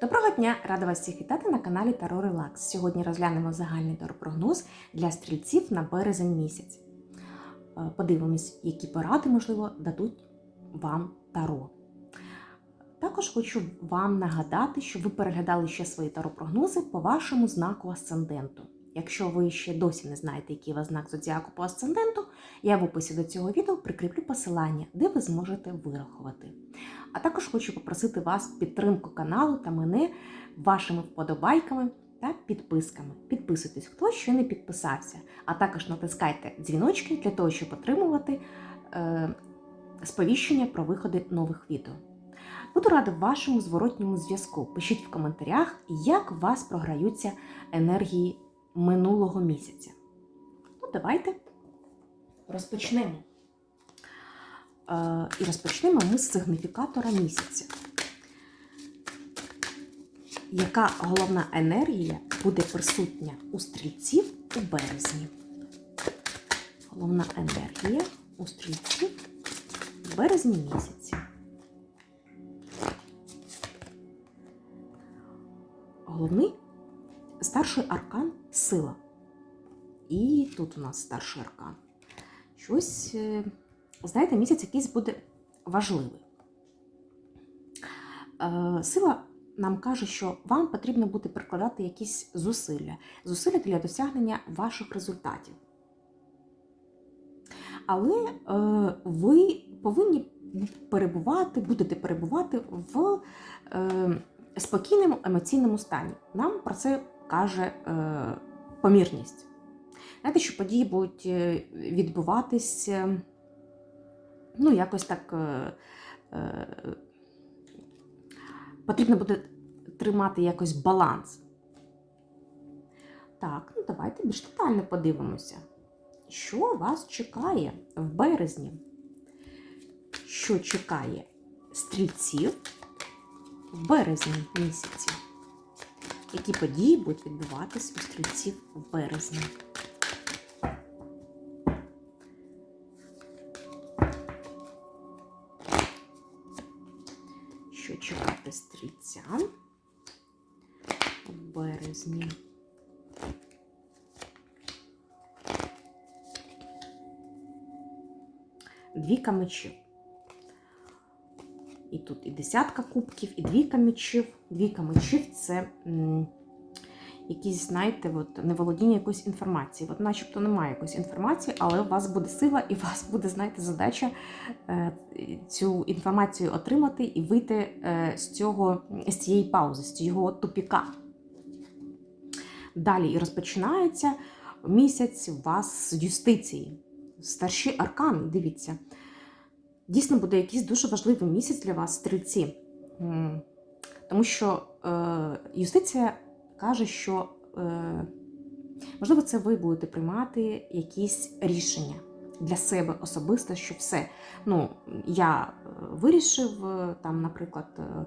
Доброго дня! Рада вас всіх вітати на каналі Таро Релакс. Сьогодні розглянемо загальний таропрогноз для стрільців на березень місяць. Е, Подивимось, які поради, можливо, дадуть вам таро. Також хочу вам нагадати, що ви переглядали ще свої таропрогнози по вашому знаку асценденту. Якщо ви ще досі не знаєте, який у вас знак зодіаку по асценденту, я в описі до цього відео прикріплю посилання, де ви зможете вирахувати. А також хочу попросити вас підтримку каналу та мене вашими вподобайками та підписками. Підписуйтесь, хто ще не підписався, а також натискайте дзвіночки для того, щоб отримувати е, сповіщення про виходи нових відео. Буду рада вашому зворотньому зв'язку. Пишіть в коментарях, як у вас програються енергії минулого місяця. Ну, давайте розпочнемо. Е, І розпочнемо ми з сигніфікатора місяця. Яка головна енергія буде присутня у стрільців у березні? Головна енергія у стрільців у березні місяці. Головний старший аркан сила. І тут у нас старший аркан. Щось, е, знаєте, місяць якийсь буде важливий. Е, Сила нам каже, що вам потрібно буде прикладати якісь зусилля, зусилля для досягнення ваших результатів. Але е, ви повинні перебувати, будете перебувати в спокійному емоційному стані. Нам про це каже помірність. Знаєте, що події будуть е, відбуватись, ну, якось так. Е, е, потрібно буде тримати якось баланс. Так, ну давайте більш детально подивимося, що вас чекає в березні. Що чекає стрільців в березні місяці? Які події будуть відбуватись у стрільців в березні? Що чекати стрільцям в березні? Двійка мечів. І тут і десятка кубків, і двійка мечів. Двійка мечів це м, якісь, знаєте, от, неволодіння якоїсь інформації. От начебто немає якоїсь інформації, але у вас буде сила, і у вас буде, знаєте, задача е, цю інформацію отримати і вийти е, з, цього, з цієї паузи, з цього тупіка. Далі і розпочинається місяць у вас з юстиції. Старші аркани, дивіться. Дійсно буде якийсь дуже важливий місяць для вас, стрільці. Тому що е, юстиція каже, що, е, можливо, це ви будете приймати якісь рішення для себе особисто, що все. Ну, я е, вирішив, е, там, наприклад, е, е,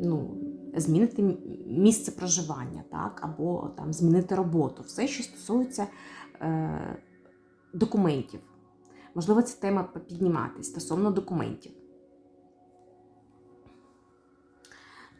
ну, змінити місце проживання, так, або там, змінити роботу. Все, що стосується е, документів. Можливо, ця тема підніматись стосовно документів.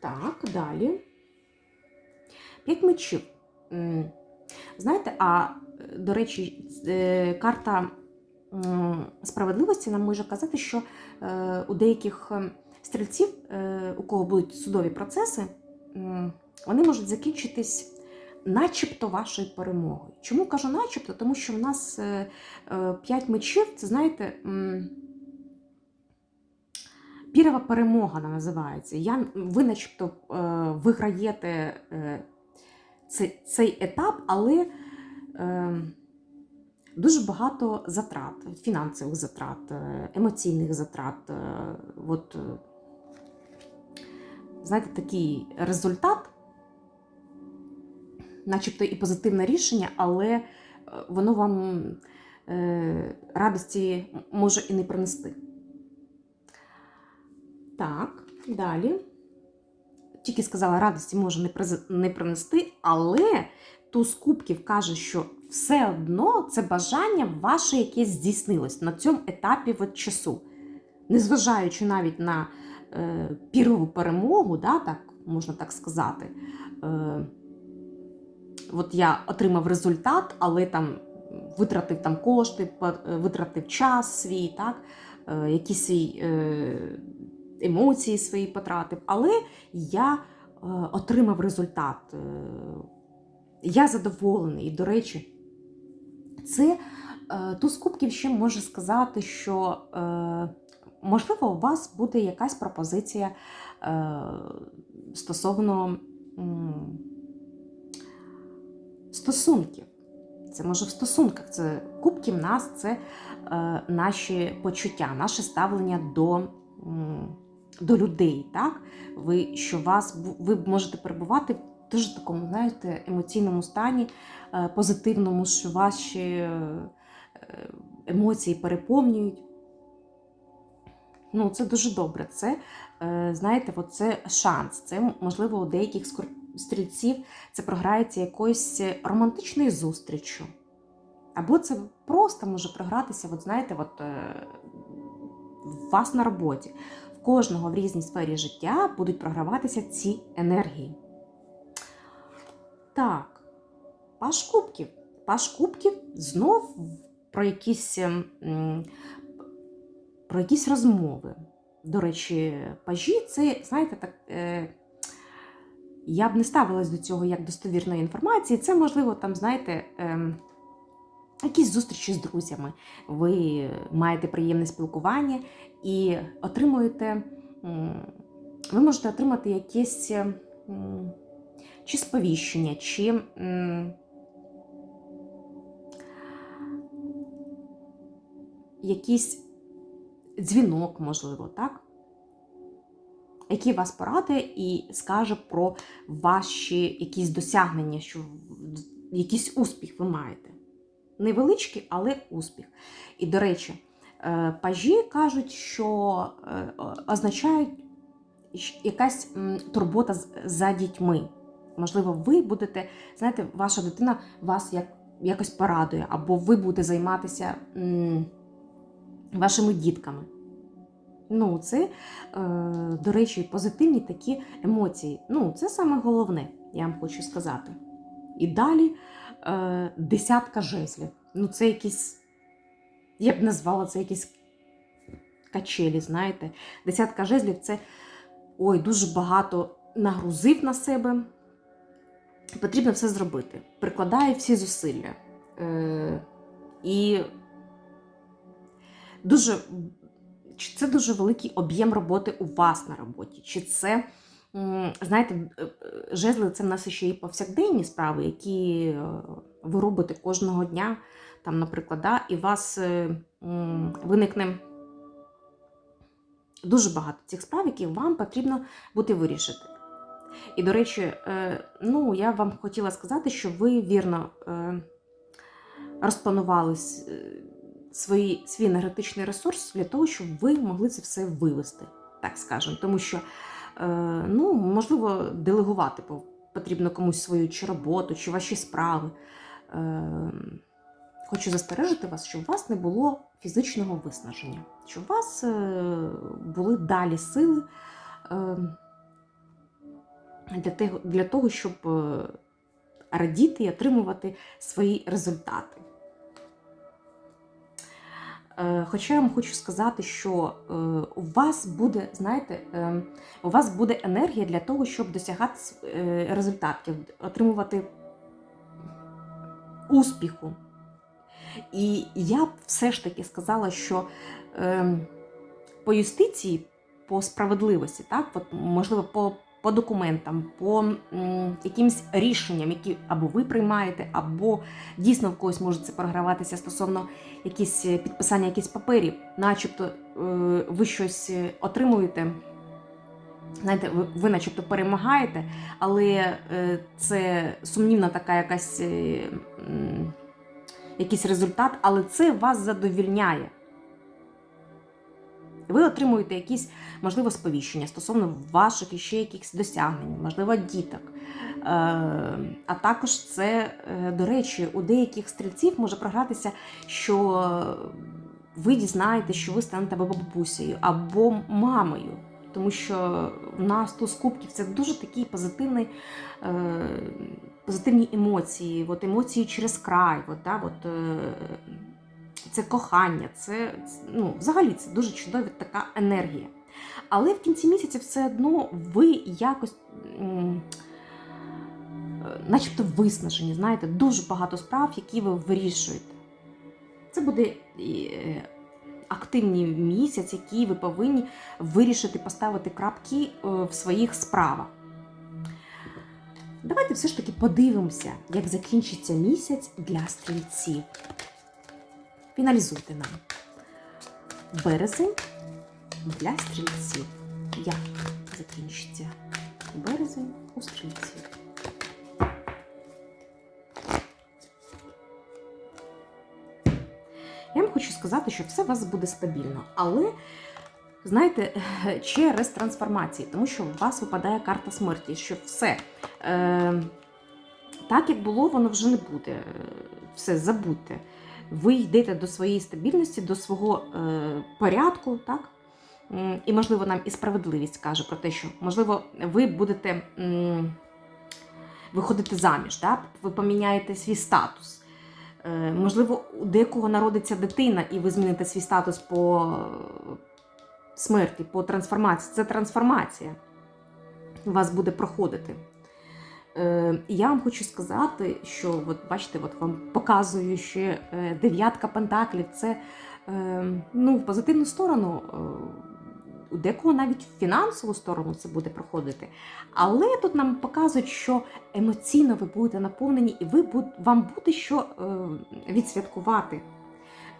Так, далі. П'ять мечів. Знаєте, а до речі, е, карта справедливості нам може казати, що е, у деяких е, стрільців, у кого будуть судові процеси, вони можуть закінчитись начебто вашою перемогою. Чому кажу начебто? Тому що в нас е, е, п'ять мечів, це знаєте. Пірова перемога вона називається. Я, ви начебто е, виграєте цей, цей етап, але дуже багато затрат, фінансових затрат, емоційних затрат. От, знаєте, такий результат, начебто і позитивне рішення, але е, воно вам е, радості може і не принести. Так, далі. Тільки сказала, радості може не, не принести, але туз кубків каже, що все одно це бажання ваше якесь здійснилось на цьому етапі от часу. Незважаючи навіть на е, пірову перемогу, да, так, можна так сказати. Е, От я отримав результат, але там витратив там кошти, е, витратив час свій, так, е, якісь свій, е, емоції свої потратив, але я отримав результат. Я задоволений. І, до речі, це е, туз кубків ще може сказати, що можливо у вас буде якась пропозиція стосовно стосунків. Це може в стосунках. Це кубки в нас це е, наші почуття, наше ставлення до, до людей. Так? Ви, що вас, ви можете перебувати в дуже такому, знаєте, емоційному стані, е, позитивному, що ваші е, емоції переповнюють. Ну, це дуже добре. Це, е, знаєте, це шанс. Це, можливо, у деяких скор- стрільців це програється якоюсь романтичною зустріччю. Або це просто може програтися, от знаєте, от, е, у вас на роботі. В кожного в різній сфері життя будуть програватися ці енергії. Так, паш кубків. Паш кубків знов про якісь, м, про якісь розмови. До речі, пажі це, знаєте, так. Е, я б не ставилась до цього як достовірної інформації. Це, можливо, там, знаєте, ем, якісь зустрічі з друзями. Ви маєте приємне спілкування і отримуєте, м, ви можете отримати якесь м, чи сповіщення, чи м, якийсь дзвінок, можливо, так? Який вас порадує і скаже про ваші якісь досягнення, що якийсь успіх ви маєте. Невеличкий, але успіх. І, до речі, е, пажі кажуть, що е, означають якась турбота за дітьми. Можливо, ви будете, знаєте, ваша дитина вас як, якось порадує, або ви будете займатися м, вашими дітками. Ну, це, е, до речі, позитивні такі емоції. Ну, це саме головне, я вам хочу сказати. І далі е, десятка жезлів. Ну, це якісь, я б назвала це якісь качелі, знаєте. Десятка жезлів це ой, дуже багато нагрузив на себе. Потрібно все зробити. Прикладає всі зусилля. Е, і дуже чи це дуже великий об'єм роботи у вас на роботі? Чи це, знаєте, е, е, жезли це в нас ще і повсякденні справи, які е, ви робите кожного дня, там, наприклад, да, і у вас виникне дуже багато цих справ, які вам потрібно буде вирішити. І, до речі, ну, я вам хотіла сказати, що ви вірно розпланували с- е, свої, свій енергетичний ресурс для того, щоб ви могли це все вивести, так скажемо. Тому що, е, ну, можливо, делегувати потрібно комусь свою чи роботу, чи ваші справи. Е, Хочу застережити вас, щоб у вас не було фізичного виснаження, щоб у вас е, були далі сили для, того, для того, щоб радіти і отримувати свої результати. Е, Хоча я вам хочу сказати, що е, у вас буде, знаєте, е, у вас буде енергія для того, щоб досягати е, результатів, отримувати успіху. І я б все ж таки сказала, що е, по юстиції, по справедливості, так, можливо, по, по документам, по якимсь рішенням, які або ви приймаєте, або дійсно в когось може це програватися стосовно якісь е, підписання якихось паперів, начебто е, ви щось е, отримуєте. Знаєте, ви, начебто перемагаєте, але це сумнівна така якась якийсь результат, але це вас задовільняє. Ви отримуєте якісь, можливо, сповіщення стосовно ваших іще якихось досягнень, можливо, діток. Е, а також це, е, до речі, у деяких стрільців може програтися, що ви дізнаєте, що ви станете бабусею, або мамою. тому що в нас туз кубків це дуже такий позитивний, е, позитивні емоції, от емоції через край. От, да, от, це кохання, це ну, взагалі це дуже чудова така енергія. Але в кінці місяця все одно ви якось. Начебто виснажені, знаєте, дуже багато справ, які ви вирішуєте. Це буде е, активний місяць, який ви повинні вирішити поставити крапки е, в своїх справах. Давайте все ж таки подивимося, як закінчиться місяць для стрільців. Фіналізуйте нам. Березень для стрільців. Як закінчиться березень у стрільців? Я вам хочу сказати, що все у вас буде стабільно, але знаєте, через трансформації, тому що у вас випадає карта смерті, що все е, так, як було, воно вже не буде. Все, забудьте. Ви йдете до своєї стабільності, до свого е, порядку, так? І, можливо, нам і справедливість каже про те, що, можливо, ви будете виходити заміж, так? ви поміняєте свій статус. Е, Можливо, у декого народиться дитина, і ви зміните свій статус по смерті, по трансформації. Це трансформація у вас буде проходити. Е, я вам хочу сказати, що от бачите, от вам показую ще е, дев'ятка пентаклів. Це е, ну, в позитивну сторону. У декого навіть в фінансову сторону це буде проходити. Але тут нам показують, що емоційно ви будете наповнені, і ви вам буде що відсвяткувати.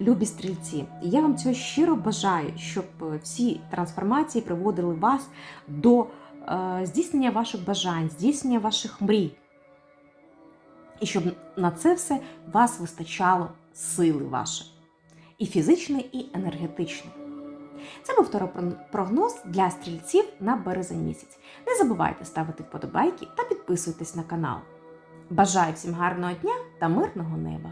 Любі стрільці, я вам цього щиро бажаю, щоб всі трансформації приводили вас до здійснення ваших бажань, здійснення ваших мрій. І щоб на це все вас вистачало сили вашої, і фізичної, і енергетичної. Це був прогноз для стрільців на березень місяць. Не забувайте ставити вподобайки та підписуйтесь на канал. Бажаю всім гарного дня та мирного неба!